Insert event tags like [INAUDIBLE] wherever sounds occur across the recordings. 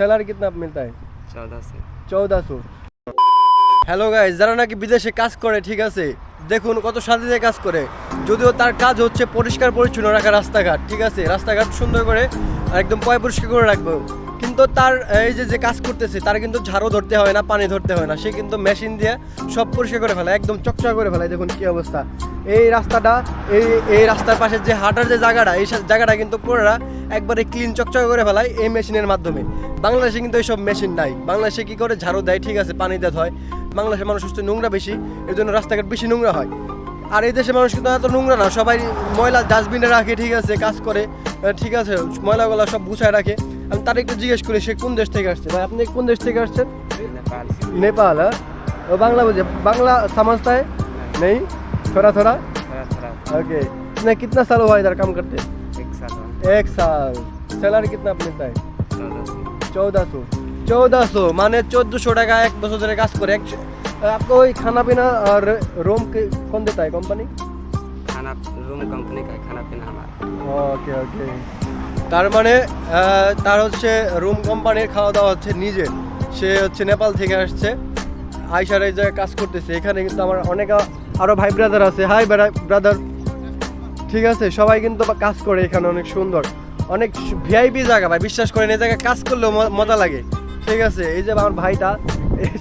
Salary कितना मिलता है चौदह से চৌদা সো হ্যালো গাইজ যারা নাকি বিদেশে কাজ করে ঠিক আছে দেখুন কত শান্তিতে কাজ করে যদিও তার কাজ হচ্ছে পরিষ্কার পরিচ্ছন্ন রাখা রাস্তাঘাট ঠিক আছে রাস্তাঘাট সুন্দর করে আর একদম পয় পরিষ্কার করে রাখবো কিন্তু তার, এই যে যে কাজ করতেছে, তার কিন্তু ঝাড়ু ধরতে হয় না, পানি ধরতে হয় না। সে কিন্তু মেশিন দিয়ে সব পরিষ্কার করে ফেলে, একদম চকচক করে ফেলে। দেখুন কি অবস্থা। এই রাস্তাটা, এই এই রাস্তার পাশে যে হাঁটার যে জায়গাটা, এই জায়গাটা কিন্তু পুরোটা একবারে ক্লিন চকচক করে ফেলায় এই মেশিনের মাধ্যমে। বাংলাদেশে কিন্তু এইসব মেশিন নাই। বাংলাদেশে কি করে ঝাড়ু দেয়? ঠিক আছে, পানি দেয় হয়। বাংলাদেশের মানুষ হচ্ছে নোংরা বেশি এর জন্য রাস্তাঘাট বেশি নোংরা হয়। আর এই দেশের মানুষ কিন্তু এত নোংরা না, সবাই ময়লা ডাস্টবিনে রাখে, ঠিক আছে, কাজ করে। ঠিক আছে, ময়লাগুলো সব গুছায় রাখে। আমি তার একটু জিজ্ঞেস করি সে কোন দেশ থেকে আসছে ভাই আপনি কোন দেশ থেকে আসছেন नेपाल नेपाल है वो बांग्ला मुझे बांग्ला समझता है नहीं थोड़ा थोड़ा थोड़ा थोड़ा ओके नहीं कितना साल हुआ इधर काम करते एक साल हुआ एक साल सैलरी कितना मिलता है चौदह से चौदह सौ चौदह सौ माने चौदह सौ টাকা এক বছর ধরে কাজ করে এক आपको ওই খানা পিনা और रूम के कौन देता है कंपनी खाना रूम कंपनी का है, खाना पीना हमारा ওকে ওকে তার মানে তার হচ্ছে রুম কোম্পানির খাওয়া দাওয়া হচ্ছে নিজের সে হচ্ছে নেপাল থেকে আসছে আইসার এই জায়গায় কাজ করতেছে। এখানে কিন্তু আমার অনেক আ- আরও ভাই ব্রাদার আছে। হাই ব্রাদার ঠিক আছে? সবাই কিন্তু কাজ করে এখানে অনেক সুন্দর। অনেক ভিআইপি জায়গা ভাই বিশ্বাস করেন এই জায়গায় কাজ করলেও মজা লাগে। ঠিক আছে? এই যে আমার ভাইটা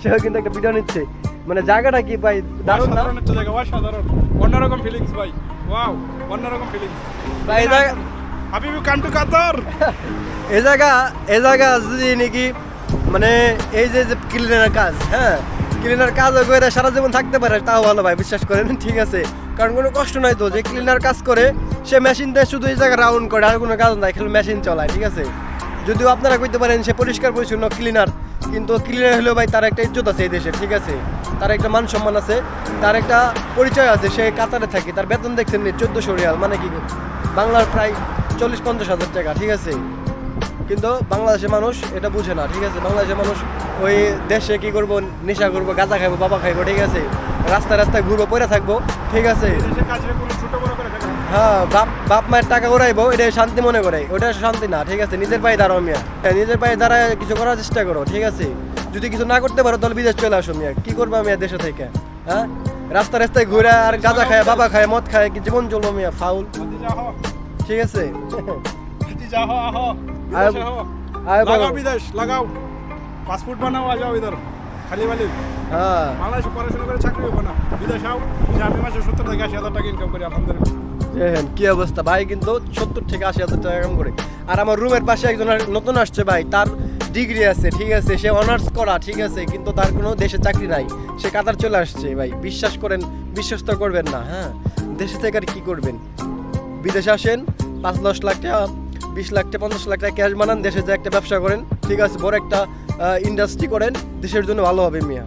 সেও কিন্তু একটা ভিডিও নিচ্ছে। মানে জায়গাটা কি ভাই? দারুণ না? জায়গা অসাধারণ। অন্যরকম ফিলিংস ভাই। ওয়াও অন্যরকম ফিলিংস ভাই কাম টু কাতার। এ জায়গা এ জায়গা যদি নাকি মানে এই যে যে ক্লিনার কাজ হ্যাঁ? ক্লিনার কাজ করে সারা জীবন থাকতে পারে, তাও ভালো ভাই, বিশ্বাস করেন, [LAUGHS] ঠিক আছে। কারণ কোনো কষ্ট নাই তো, যে ক্লিনার কাজ করে, সে মেশিন দিয়ে শুধু এই জায়গা রাউন্ড করে, আর কোনো কাজ নাই, খালি মেশিন চলায়, ঠিক আছে? যদিও আপনারা কইতে পারেন, সে পরিষ্কার পরিচ্ছন্ন ক্লিনার কিন্তু ক্লিনার হলেও ভাই তার একটা ইজ্জত আছে এই দেশে, ঠিক আছে? তার একটা মান সম্মান আছে, তার একটা পরিচয় আছে, সে কাতারে থাকে, তার বেতন দেখছেন চোদ্দোশো রিয়াল মানে কি বাংলার প্রায় চল্লিশ পঞ্চাশ হাজার টাকা ঠিক আছে? কিন্তু বাংলাদেশের মানুষ এটা বুঝে না ঠিক আছে? বাংলাদেশের মানুষ ওই দেশে কি করব নেশা করব গাঁজা খাইবো বাবা খাইবো ঠিক আছে? রাস্তায় রাস্তায় ঘুরবো পরে থাকব ঠিক আছে? হ্যাঁ বাপ বাপ মায়ের টাকা উড়াইবো এটা শান্তি মনে করে ওটা শান্তি না ঠিক আছে? নিজের পায়ে দাঁড়াও মিয়া। হ্যাঁ, নিজের পায়ে দাঁড়ায় কিছু করার চেষ্টা করো ঠিক আছে? যদি কিছু না করতে পারো তাহলে বিদেশ চলে আসো মিয়া। কি করব মিয়া দেশে থেকে হ্যাঁ? রাস্তা রাস্তায় ঘুরে আর গাঁজা খায় বাবা খায় মদ খায় কি জীবন চলবো মিয়া ফাউল। ঠিক আছে? হাতি আহো। আয়- বিদেশে হো। আয় লাগাও বিদেশ লাগাও। পাসপোর্ট বানাও আ যাও ইধার। খালি বালি। হ্যাঁ। বাংলাদেশে পড়াশোনা করে চাকরি হবে না। বিদেশ আও। আমি মাসে সত্তর থেকে আশি হাজার টাকা ইনকাম করি আলহামদুলিল্লাহ। দেখেন কি অবস্থা? ভাই কিন্তু সত্তর থেকে আশি হাজার টাকা কাম করে। আর আমার রুমের পাশে একজন নতুন আসছে ভাই তার ডিগ্রি আছে ঠিক আছে? সে অনার্স করা ঠিক আছে? কিন্তু তার কোনো দেশে চাকরি নাই। সে কাতার চলে আসছে ভাই। বিশ্বাস করেন বিশ্বস্ত করবেন না হ্যাঁ? দেশে থেকে আর কি করবেন? বিদেশে আসেন পাঁচ দশ লাখ টাকা, বিশ লাখ টাকা, পঞ্চাশ লাখ টাকা ক্যাশ বানান, দেশে যে একটা ব্যবসা করেন, ঠিক আছে, বড় একটা ইন্ডাস্ট্রি করেন, দেশের জন্য ভালো হবে মিয়া।